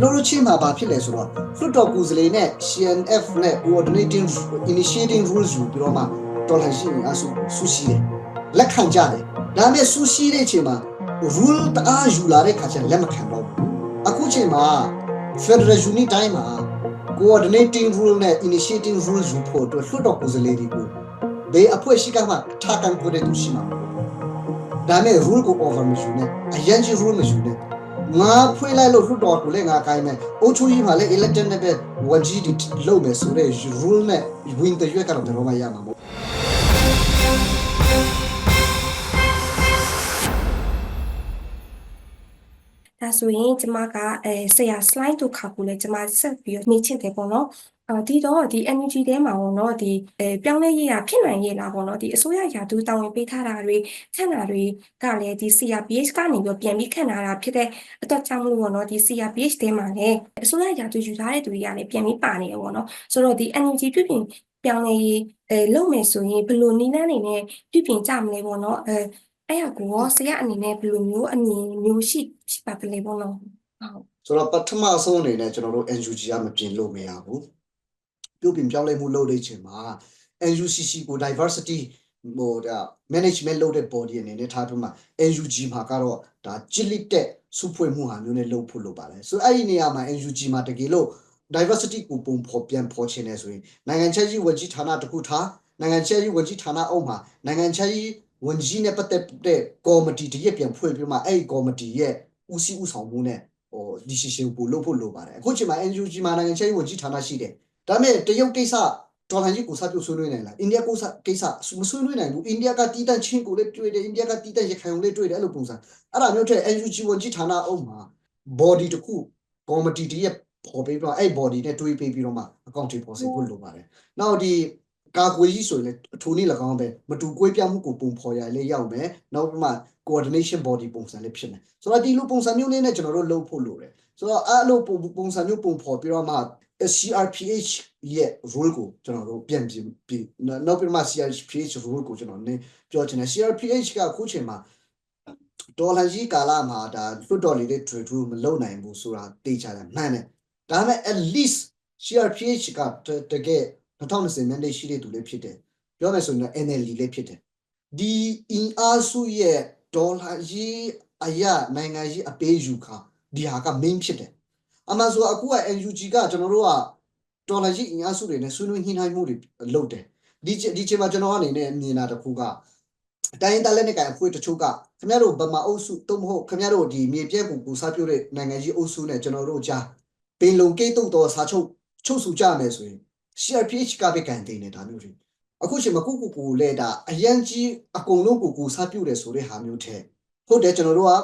ကျွန်တော်တို့ချင်းမှာဘာဖြစ်လဲဆိုတော့လွှတ်တော်ကူစလေနဲ့ CNF နဲ့ coordinating initiating rules ယူပြီးတော့မှတော်လှန်ရေးအဆူဆူရှိတယ်လက်ခံကြတယ်ဒါပေမဲ့ဆူရှိတဲ့အချိန်မှာ rule တအားယူလာတဲ့ခါကျရင်လက်မခံတော့ဘူးအခုချိန်မှာ Federal Unit တိုင်းမှာ coordinating rule နဲ့ initiating rules ယူဖို့အတွက်လွှတ်တော်ကူစလေတွေကိုဘေးအဖွဲ့ရှိကမှထားကန်ကိုတဲ့သူရှိမှာမဟုတ်ဘူးဒါနဲ့ rule ကို over မယူနဲ့အရင်ကြီး rule မယူနဲ့ ငါဖွင့်လိုက်လို့လွှတ်တော်ကိုလည်းငါကိုင်းမယ်အုတ်ချိုးကြီးမှာလည်း elected နဲ့ပဲဝန်ကြီးတွေလုပ်မယ်ဆိုတဲ့ rule နဲ့ win the ရွက်ကတော့ကျွန်တော်မရမှာမဟုတ်ဒါဆိုရင်ကျမကအဲဆရာ slide တို့ခါကိုလည်းကျမဆက်ပြီးတော့နှိမ့်ချစ်တယ်ပေါ့နော် အာဒီတော့ဒီ energy ထဲမှာပေါ့နော်ဒီအဲပြောင်းလဲရေးရဖြစ်နိုင်ရဲ့လားပေါ့နော်ဒီအစိုးရယာတူတောင်းဝင်ပေးထားတာတွေခန့်တာတွေကလည်းဒီ CRPH ကနေပြီးတော့ပြန်ပြီးခန့်ထားတာဖြစ်တဲ့အတွက်ကြောင့်မလို့ပေါ့နော်ဒီ CRPH ထဲမှာလည်းအစိုးရယာတူယူထားတဲ့သူတွေကလည်းပြန်ပြီးပါနေရပေါ့နော်ဆိုတော့ဒီ energy ပြုပြင်ပြောင်းလဲရေးအဲလုပ်မယ်ဆိုရင်ဘယ်လိုနည်းလမ်းတွေနဲ့ပြုပြင်ကြမလဲပေါ့နော်အဲအဲ့ဟာကိုရောဆရာအနေနဲ့ဘယ်လိုမျိုးအမြင်မျိုးရှိရှိပါသလဲပေါ့နော်ဟုတ်ဆိုတော့ပထမဆုံးအနေနဲ့ကျွန်တော်တို့ NUG ကမပြင်လို့မရဘူး ပြုတ်ပြင်ပြောင်းလဲမှုလုပ်တဲ့ချိန်မှာ NUCC ကို diversity ဟိုဒါ management လုပ်တဲ့ body အနေနဲ့ထားပြီးမှ NUG မှာကတော့ဒါကြစ်လက်တဲ့စုဖွဲ့မှုဟာမျိုးနဲ့လုပ်ဖို့လုပ်ပါတယ်ဆိုတော့အဲ့ဒီနေရာမှာ NUG မှာတကယ်လို့ diversity ကိုပုံဖော်ပြန်ဖော်ချင်တယ်ဆိုရင်နိုင်ငံခြားရေးဝန်ကြီးဌာနတစ်ခုထားနိုင်ငံခြားရေးဝန်ကြီးဌာနအုပ်မှာနိုင်ငံခြားရေးဝန်ကြီးနဲ့ပတ်သက်တဲ့ကော်မတီတရက်ပြန်ဖွဲ့ပြီးမှအဲ့ဒီကော်မတီရဲ့ဦးစီးဦးဆောင်မှုနဲ့ဟို decision ကိုလုပ်ဖို့လုပ်ပါတယ်အခုချိန်မှာ NUG မှာနိုင်ငံခြားရေးဝန်ကြီးဌာနရှိတယ် ဒါပေမဲ့တရုတ်ကိစ္စဒေါ်လာကြီးကိုစပြုတ်ဆွေးနွေးနိုင်လားအိန္ဒိယကိုစကိစ္စမဆွေးနွေးနိုင်ဘူးအိန္ဒိယကတီးတန့်ချင်းကိုလည်းတွေ့တယ်အိန္ဒိယကတီးတန့်ရခိုင်ကိုလည်းတွေ့တယ်အဲ့လိုပုံစံအဲ့ဒါမျိုးတဲ့ NUG ဝန်ကြီးဌာနအုပ်မှာ body တစ်ခုကော်မတီတရက်ပေါ်ပေးပြီးတော့အဲ့ body နဲ့တွေးပေးပြီးတော့မှအကောင့်တွေပေါ်စေဖို့လိုပါတယ်နောက်ဒီကာကွယ်ကြီးဆိုရင်လည်းအထူးနည်း၎င်းပဲမတူကွေးပြားမှုကိုပုံဖော်ရလည်းရောက်မယ်နောက်ပြီးမှ coordination body ပုံစံလေးဖြစ်မယ်ဆိုတော့ဒီလိုပုံစံမျိုးလေးနဲ့ကျွန်တော်တို့လုပ်ဖို့လိုတယ်ဆိုတော့အဲ့လိုပုံပုံစံမျိုးပုံဖော်ပြီးတော့မှ CRPH ရဲ့ role ကိုကျွန်တော်တို့ပြန်ပြင်ပြီးနောက်ပြီးမှ CRPH role ကိုကျွန်တော်နည်းပြောချင်တယ် CRPH ကအခုချိန်မှာဒေါ်လာကြီးကာလမှာဒါလွတ်တော်လေးတွေ trade မလုပ်နိုင်ဘူးဆိုတာသိချတယ်မှန်တယ်ဒါပေမဲ့ at least CRPH ကတကယ်2020 mandate ရှိတဲ့သူလေးဖြစ်တယ်ပြောမယ်ဆိုရင် NLD လေးဖြစ်တယ်ဒီအင်အားစုရဲ့ဒေါ်လာကြီးအရာနိုင်ငံကြီးအပေးယူခါဒီဟာက main ဖြစ်တယ် အမှန်ဆိုအခုက NUG ကကျွန်တော်တို့ကဒေါ်လာကြီးအင်အားစုတွေနဲ့ဆွေးနွေးညှိနှိုင်းမှုတွေလုပ်တယ်ဒီဒီချိန်မှာကျွန်တော်အနေနဲ့မြင်တာတစ်ခုကတိုင်းတက်လက်နဲ့ကအဖွဲ့တချို့ကခင်ဗျားတို့ဗမာအုပ်စုတုံးမဟုတ်ခင်ဗျားတို့ဒီမြေပြဲကိုကိုစားပြုတဲ့နိုင်ငံကြီးအုပ်စုနဲ့ကျွန်တော်တို့ကြားပင်လုံကိတ်တုတ်တော်စာချုပ်ချုပ်စုကြမယ်ဆိုရင် CRPH ကပဲကန်တင်နေတာမျိုးတွေအခုချိန်မှာကိုကိုကိုလဲဒါအရန်ကြီးအကုန်လုံးကိုကိုစားပြုတယ်ဆိုတဲ့ဟာမျိုးတဲ့ဟုတ်တယ်ကျွန်တော်တို့က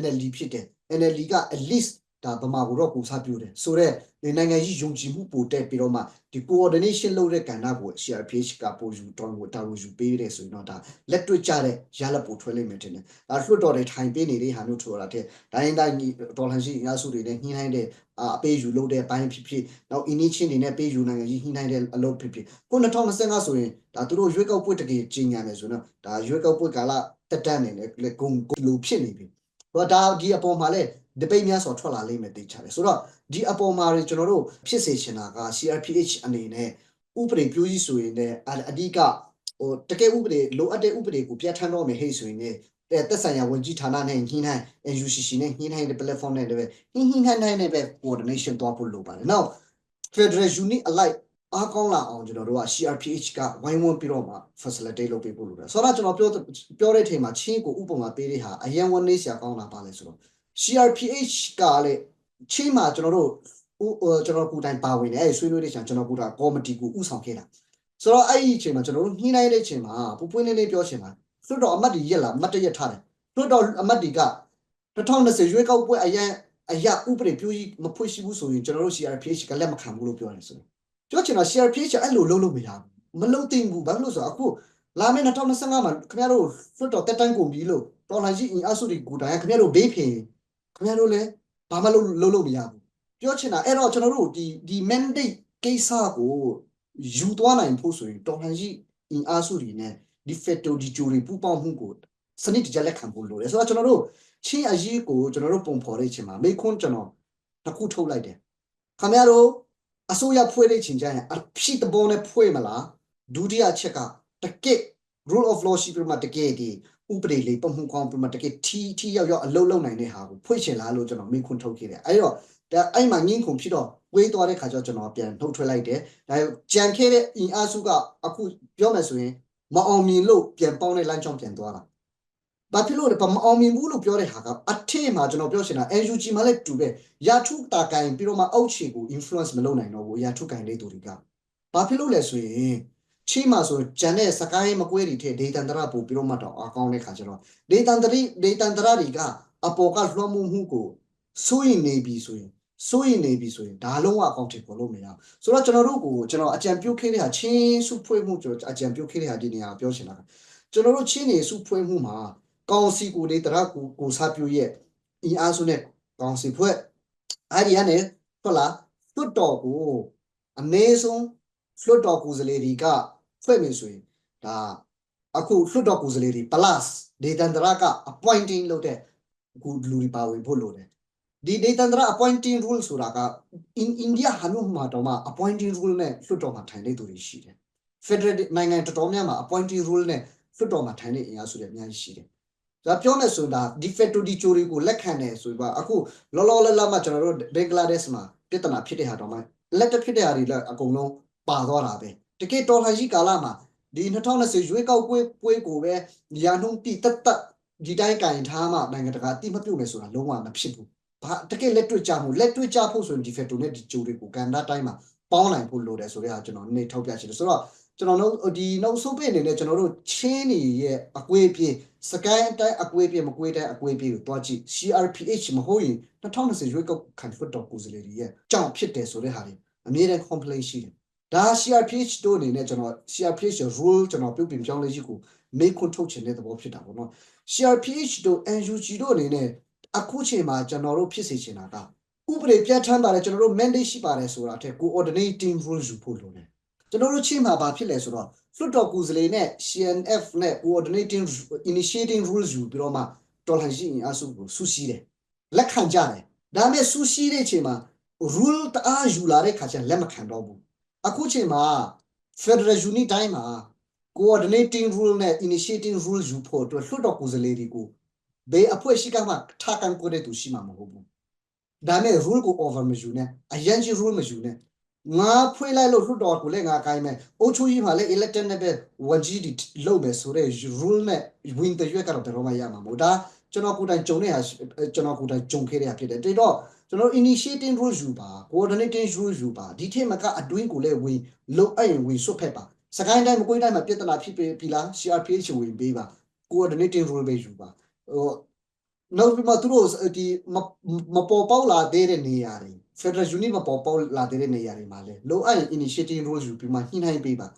NLD ဖြစ်တယ် NLD က at least ဒါဗမာကိုတော့ကိုစားပြုတယ်ဆိုတော့ဒီနိုင်ငံကြီးယုံကြည်မှုပိုတက်ပြီးတော့မှဒီ coordination လုပ်တဲ့ကဏ္ဍကို CRPH ကပိုယူတောင်းကိုတာဝန်ယူပေးတယ်ဆိုရင်တော့ဒါလက်တွေ့ကြတဲ့ရလပိုထွက်လိမ့်မယ်တင်တယ်ဒါလွှတ်တော်တွေထိုင်ပေးနေတဲ့ဟာမျိုးထွက်လာတဲ့ဒိုင်းတိုင်းဒေါ်လာရှိအများစုတွေနဲ့ညှိနှိုင်းတဲ့အပေးယူလုပ်တဲ့ဘိုင်းဖြစ်ဖြစ်နောက် initiative တွေနဲ့ပေးယူနိုင်ငံကြီးညှိနှိုင်းတဲ့အလုပ်ဖြစ်ဖြစ်ခု2025ဆိုရင်ဒါသူတို့ရွေးကောက်ပွဲတကယ်ကြီးညာမယ်ဆိုတော့ဒါရွေးကောက်ပွဲကာလတက်တန်းနေလေဂုံလိုဖြစ်နေပြီဟောဒါဒီအပေါ်မှာလဲ debate များစွာထွက်လာလိမ့်မယ်သိချတယ်ဆိုတော့ဒီအပေါ်မှာကျွန်တော်တို့ဖြစ်စေချင်တာက CRPH အနေနဲ့ဥပဒေပြိုးကြီးဆိုရင်လည်းအဓိကဟိုတကယ်ဥပဒေလိုအပ်တဲ့ဥပဒေကိုပြဋ္ဌာန်းတော့မယ်ဟဲ့ဆိုရင်လည်းတဲ့သက်ဆိုင်ရာဝန်ကြီးဌာနနဲ့ညှိနှိုင်း UCC နဲ့ညှိနှိုင်းတဲ့ platform နဲ့လည်းညှိညှိနှိုင်းနှိုင်းနဲ့ပဲ coordination သွားဖို့လိုပါတယ်နောက် Federal Unit alike အားကောင်းလာအောင်ကျွန်တော်တို့က CRPH ကဝိုင်းဝန်းပြီးတော့မှ facilitate လုပ်ပေးဖို့လိုတယ်ဆိုတော့ကျွန်တော်ပြောပြောတဲ့အချိန်မှာချင်းကိုဥပမာပေးတဲ့ဟာအရင်ဝန်နေဆရာကောင်းလာပါလဲဆိုတော့ CRPH ကလည်းချင်းမှာကျွန်တော်တို့ဦးကျွန်တော်ကိုယ်တိုင်ပါဝင်တယ်အဲဆွေးနွေးတဲ့ချိန်ကျွန်တော်ကိုယ်တိုင်ကော်မတီကိုဥဆောင်ခဲ့တာဆိုတော့အဲ့ဒီအချိန်မှာကျွန်တော်တို့ညှိနှိုင်းတဲ့အချိန်မှာပူပွင့်လေးလေးပြောချင်တာလွှတ်တော်အမတ်တွေရက်လာအမတ်တရက်ထားတယ်လွှတ်တော်အမတ်တွေက2020ရွေးကောက်ပွဲအရန်အရာဥပဒေပြိုးကြီးမဖွင့်ရှိဘူးဆိုရင်ကျွန်တော်တို့ CRPH ကလက်မခံဘူးလို့ပြောတယ်ဆိုတော့ပြောချင်တာ CRPH အဲ့လိုလုပ်လို့မရဘူးမလုပ်သင့်ဘူးဘာလို့လဲဆိုတော့အခုလာမယ့်2025မှာခင်ဗျားတို့လွှတ်တော်တက်တန်းကုန်ပြီလို့တော်လှန်ရေးအင်အားစုတွေကိုတိုင်ခင်ဗျားတို့ဘေးဖင် ခင်ဗျားတို့လည်းဘာမှလုပ်လုပ်လို့မရဘူးပြောချင်တာအဲ့တော့ကျွန်တော်တို့ဒီဒီ mandate ကိစ္စကိုယူသွားနိုင်ဖို့ဆိုရင်တော်လှန်ရေးအင်အားစုတွေနဲ့ဒီ federal ဒီဂျူရီပူပေါင်းမှုကိုစနစ်တကျလက်ခံဖို့လိုတယ်ဆိုတော့ကျွန်တော်တို့ချင်းအရေးကိုကျွန်တော်တို့ပုံဖော်တဲ့အချိန်မှာမိခွန်းကျွန်တော်တစ်ခုထုတ်လိုက်တယ်ခင်ဗျားတို့အစိုးရဖွဲ့တဲ့ချိန်ကျရင်အဖြစ်တဘောနဲ့ဖွဲ့မလားဒုတိယချက်ကတကက် rule of law ရှိပြီးမှတကယ်ဒီ ဥပဒေလေးပုံမှုကောင်းပြီးမှတကယ်ထီထီရောက်ရောက်အလုံးလုံးနိုင်တဲ့ဟာကိုဖွင့်ချင်လားလို့ကျွန်တော်မိခွန်းထုတ်ခဲ့တယ်အဲ့တော့ဒါအဲ့မှာငင်းခုန်ဖြစ်တော့ဝေးသွားတဲ့ခါကျတော့ကျွန်တော်ပြန်ထုတ်ထွက်လိုက်တယ်ဒါကြံခဲ့တဲ့အင်အားစုကအခုပြောမယ်ဆိုရင်မအောင်မြင်လို့ပြန်ပေါင်းတဲ့လမ်းကြောင်းပြန်သွားတာဘာဖြစ်လို့လဲဘာမအောင်မြင်ဘူးလို့ပြောတဲ့ဟာကအထက်မှာကျွန်တော်ပြောချင်တာ NUG မှာလည်းတူပဲရာထုတာကင်ပြီးတော့မှအောက်ခြေကို influence မလုပ်နိုင်တော့ဘူးရာထုကင်တဲ့သူတွေကဘာဖြစ်လို့လဲဆိုရင် ချိမှာဆိုဂျန်တဲ့စကိုင်းမကွဲတွေထဲဒေတန်တရပို့ပြီးတော့မှတော့အကောင်းတဲ့ခါကျတော့ဒေတန်တရီဒေတန်တရတွေကအပေါ်ကလွှမ်းမိုးမှုကိုစိုးရင်နေပြီဆိုရင်စိုးရင်နေပြီဆိုရင်ဒါလုံးဝအကောင့်ထည့်ပေါ်လို့မရဘူးဆိုတော့ကျွန်တော်တို့ကိုကျွန်တော်အကြံပြုခဲ့တဲ့ဟာချင်းစုဖွဲ့မှုကျွန်တော်အကြံပြုခဲ့တဲ့ဟာဒီနေရာပြောချင်တာကကျွန်တော်တို့ချင်းနေစုဖွဲ့မှုမှာကောင်စီကိုဒေတရကိုကိုစားပြုရဲ့အင်အားစုနဲ့ကောင်စီဖွဲ့အဲ့ဒီကနေဟုတ်လားတွတ်တော်ကိုအနည်းဆုံးလွတ်တော်ကိုယ်စားလှယ်တွေက ဖွဲ့မယ်ဆိုရင်ဒါအခုလွတ်တော်ကိုယ်စားလှယ်တွေ plus ဒေတန်တရက appointing လုပ်တဲ့အခုလူတွေပါဝင်ဖို့လိုတယ်ဒီဒေတန်တရ appointing rule ဆိုတာက in India ဟာမျိုးမှာတော့မှ appointing rule နဲ့လွတ်တော်မှာထိုင်တဲ့သူတွေရှိတယ် federal နိုင်ငံတော်တော်များများမှာ appointing rule နဲ့လွတ်တော်မှာထိုင်တဲ့အင်အားစုတွေအများကြီးရှိတယ်ဒါပြောမယ်ဆိုရင်ဒါ de facto de jure ကိုလက်ခံတယ်ဆိုပါအခုလောလောလတ်လတ်မှကျွန်တော်တို့ဘင်္ဂလားဒေ့ရှ်မှာပြဿနာဖြစ်တဲ့ဟာတော့မှလက်တက်ဖြစ်တဲ့ဟာတွေလည်းအကုန်လုံးပါသွားတာပဲ တကယ်တော်လှန်ရေးကာလမှာဒီ2020ရွေးကောက်ပွဲပွဲကိုပဲရာနှုန်းတိတက်တက်ဒီတိုင်းကင်ထားမှနိုင်ငံတကာအတိမပြုတ်မယ်ဆိုတာလုံးဝမဖြစ်ဘူးဘာတကယ်လက်တွေ့ကြမှုလက်တွေ့ကြဖို့ဆိုရင်ဒီဖက်တိုနဲ့ဒီဂျိုတွေကိုကန်ဒါတိုင်းမှာပေါင်းနိုင်ဖို့လိုတယ်ဆိုတဲ့ဟာကျွန်တော်နေထောက်ပြချင်တယ်ဆိုတော့ကျွန်တော်တို့ဒီနောက်ဆုံးပိတ်အနေနဲ့ကျွန်တော်တို့ချင်းနေရဲ့အကွေးပြေစကိုင်းတိုင်းအကွေးပြေမကွေးတိုင်းအကွေးပြေကိုတွားကြည့် CRPH မဟုတ်ရင်2020ရွေးကောက်ခံဖွတ်တော်ကိုယ်စားလှယ်တွေရဲ့ကြောင့်ဖြစ်တယ်ဆိုတဲ့ဟာတွေအမြဲတမ်း complaint ရှိတယ် ဒါ CRPH တို့အနေနဲ့ကျွန်တော် CRPH rule ကျွန်တော်ပြုတ်ပြင်ပြောင်းလဲကြီးကိုမေးခွန်းထုတ်ချင်တဲ့သဘောဖြစ်တာပေါ့နော် CRPH တို့ NUG တို့အနေနဲ့အခုချိန်မှာကျွန်တော်တို့ဖြစ်စေချင်တာကဥပဒေပြဋ္ဌာန်းပါတယ်ကျွန်တော်တို့ mandate ရှိပါတယ်ဆိုတာအထက် coordinating rule ယူဖို့လိုတယ်ကျွန်တော်တို့ချိန်မှာဘာဖြစ်လဲဆိုတော့လွှတ်တော်ကူစလေနဲ့ CNF နဲ့ coordinating initiating rules ယူပြီးတော့မှတော်လှန်ရှိရင်အဆုကိုဆူရှိတယ်လက်ခံကြတယ်ဒါပေမဲ့ဆူရှိတဲ့အချိန်မှာ rule တအားယူလာတဲ့ခါကျလက်မခံတော့ဘူး အခုချိန်မှာ Federal Unit တိုင်းမှာ coordinating rule နဲ့ initiating rule ယူဖို့အတွက်လွှတ်တော်ကိုယ်စားလှယ်တွေကိုဘေးအဖွဲ့ရှိကမှထားကန်ကိုတဲ့သူရှိမှာမဟုတ်ဘူး။ဒါနဲ့ rule ကို over မယူနဲ့အရင်ကြီး rule မယူနဲ့ငါဖွေးလိုက်လို့လွှတ်တော်ကိုလည်းငါကိုင်းမယ်။အုပ်ချုပ်ရေးမှာလည်း elected နဲ့ပဲဝန်ကြီးတွေလုပ်မယ်ဆိုတဲ့ rule နဲ့ win တဲ့ရွက်ကတော့ဘယ်တော့မှရမှာမဟုတ်။ဒါကျွန်တော်ကိုယ်တိုင်ကြုံတဲ့ဟာကျွန်တော်ကိုယ်တိုင်ကြုံခဲ့တဲ့ဟာဖြစ်တယ်။တဲ့တော့ ကျွန်တော် initiating rule ယူပါ coordinating rule ယူပါဒီထက်မကအတွင်းကိုလည်းဝင်လုံအဲ့ရင်ဝင်ဆွတ်ဖက်ပါစကိုင်းတိုင်းမကွေးတိုင်းမှာပြဿနာဖြစ်ပြီလား CRPH ဝင်ပေးပါ coordinating rule ပဲယူပါဟိုနောက်ပြီးမှသူတို့ဒီမပေါ်ပေါက်လာသေးတဲ့နေရာတွေ Federal Unit မပေါ်ပေါက်လာသေးတဲ့နေရာတွေမှာလဲလုံအဲ့ရင် initiating rule ယူပြီးမှညှိနှိုင်းပေးပါ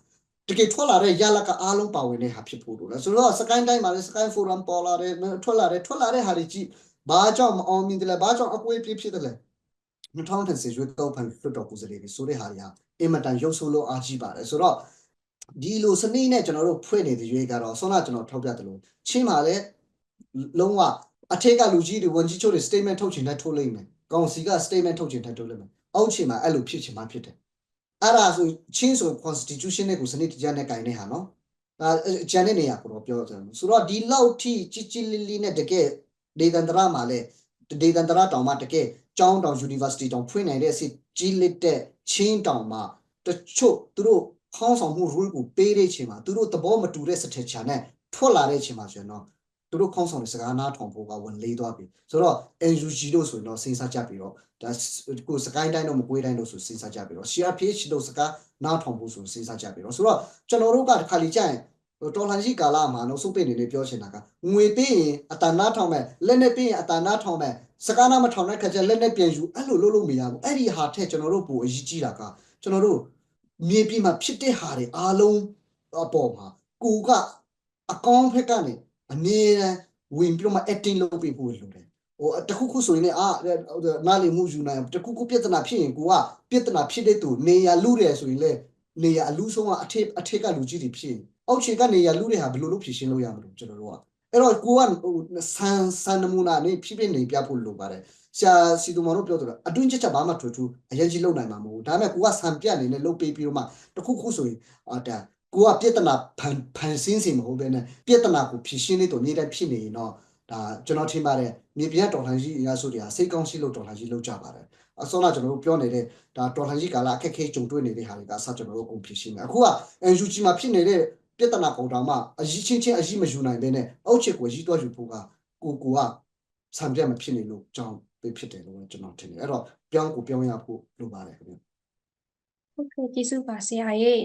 တကယ်ထွက်လာတဲ့ရလကအားလုံးပါဝင်တဲ့ဟာဖြစ်ဖို့လို့လဲဆိုတော့စကိုင်းတိုင်းမှာလဲစကိုင်း forum ပေါ်လာတဲ့ထွက်လာတဲ့ထွက်လာတဲ့ဟာတွေကြည့် ဘာကြောင့်မအောင်မြင်တယ်လဲဘာကြောင့်အကွေးပြဖြစ်တယ်လဲ2010ရွေးကောက်ခံလွှတ်တော်ကိုယ်စားလှယ်တွေဆိုတဲ့ဟာတွေဟာအင်မတန်ရုပ်ဆိုးလို့အားကြီးပါတယ်ဆိုတော့ဒီလိုစနစ်နဲ့ကျွန်တော်တို့ဖွင့်နေတဲ့ရွေးကတော့ဆွမ်းနာကျွန်တော်ထောက်ပြတယ်လို့ချင်းပါလဲလုံးဝအထက်ကလူကြီးတွေဝန်ကြီးချုပ်တွေ statement ထုတ်ချင်တဲ့ထုတ်လိုက်မယ်ကောင်စီက statement ထုတ်ချင်တဲ့ထုတ်လိုက်မယ်အောက်ချင်မှာအဲ့လိုဖြစ်ချင်မှဖြစ်တယ်အဲ့ဒါဆိုချင်းဆို constitution နဲ့ကိုစနစ်တကျနဲ့ကင်နေဟာနော်အဲကျန်တဲ့နေရာကိုတော့ပြောတယ်ဆိုတော့ဒီလောက်ထိကြီးကြီးလေးလေးနဲ့တကယ် ဒေသန္တရမှာလဲဒေသန္တရတောင်မှတကယ်ကျောင်းတောင် university တောင်ဖွင့်နိုင်တဲ့အစီကြီးလက်တဲ့ချင်းတောင်မှာတချို့သူတို့ခေါင်းဆောင်မှု rule ကိုပေးတဲ့အချိန်မှာသူတို့သဘောမတူတဲ့ structure နဲ့ထွက်လာတဲ့အချိန်မှာဆိုရင်တော့သူတို့ခေါင်းဆောင်တွေစကားနားထောင်ဖို့ကဝင်လေးသွားပြီဆိုတော့ NUG လို့ဆိုရင်တော့စဉ်းစားကြပြီးတော့ဒါကိုစကိုင်းတိုင်းတော့မကွေးတိုင်းတော့ဆိုစဉ်းစားကြပြီးတော့ CRPH လို့စကားနားထောင်ဖို့ဆိုစဉ်းစားကြပြီးတော့ဆိုတော့ကျွန်တော်တို့ကတစ်ခါလေကြာရင် တော်လှန်ရေးကာလမှာနောက်ဆုံးပိတ်နေနေပြောချင်တာကငွေပေးရင်အတန်နာထောင်မဲ့လက်နဲ့ပေးရင်အတန်နာထောင်မဲ့စကားနာမထောင်တဲ့ခါကျလက်နဲ့ပြန်ယူအဲ့လိုလုပ်လို့မရဘူးအဲ့ဒီဟာထက်ကျွန်တော်တို့ပိုအရေးကြီးတာကကျွန်တော်တို့မြေပြင်မှာဖြစ်တဲ့ဟာတွေအားလုံးအပေါ်မှာကိုကအကောင်းဖက်ကနေအမြဲတမ်းဝင်ပြီးတော့မှ acting လုပ်ပေးဖို့လိုတယ်ဟိုတခုခုဆိုရင်လည်းအာနားလည်မှုယူနိုင်တခုခုပြဿနာဖြစ်ရင်ကိုကပြဿနာဖြစ်တဲ့သူနေရလူတယ်ဆိုရင်လည်းနေရအလူဆုံးကအထက်အထက်ကလူကြီးတွေဖြစ်ရင် အောက်ခြေကနေရလူတွေဟာဘယ်လိုလုပ်ဖြေရှင်းလို့ရမလို့ကျွန်တော်တို့ကအဲ့တော့ကိုကဟိုဆန်ဆန်နမူနာနဲ့ဖြည်းဖြည်းနေပြဖို့လိုပါတယ်ဆရာစီတူမောင်တို့ပြောတယ်အတွင်းချက်ချက်ဘာမှထွေထူးအရင်ကြီးလုံနိုင်မှာမဟုတ်ဘူးဒါပေမဲ့ကိုကဆံပြတ်အနေနဲ့လုတ်ပေးပြီးတော့မှတစ်ခုခုဆိုရင်အာဒါကိုကပြဿနာဖန်ဖန်ဆင်းစီမဟုတ်ဘဲနဲ့ပြဿနာကိုဖြေရှင်းနေတော့နေ့တိုင်းဖြစ်နေရင်တော့ဒါကျွန်တော်ထင်ပါတယ်မြေပြတ်တော်လှန်ကြီးအရာစုတွေကစိတ်ကောင်းရှိလို့တော်လှန်ကြီးလုပ်ကြပါတယ်အစောကကျွန်တော်တို့ပြောနေတဲ့ဒါတော်လှန်ကြီးကာလအခက်အခဲကြုံတွေ့နေတဲ့ဟာတွေကစကျွန်တော်တို့အကုန်ဖြေရှင်းမယ်အခုက NUG မှာဖြစ်နေတဲ့ ပြဿနာပုံတောင်မှအကြီးချင်းချင်းအကြီးမယူနိုင်ဘဲနဲ့အောက်ချစ်ကိုကြီးတော့ယူဖို့ကကိုကိုကဆံပြတ်မဖြစ်နေလို့ကြောင်းပေးဖြစ်တယ်လို့ကျွန်တော်ထင်တယ်အဲ့တော့ပြောင်းကိုပြောင်းရဖို့လိုပါတယ်ခင်ဗျဟုတ်ကဲ့ကျေးဇူးပါဆရာရဲ့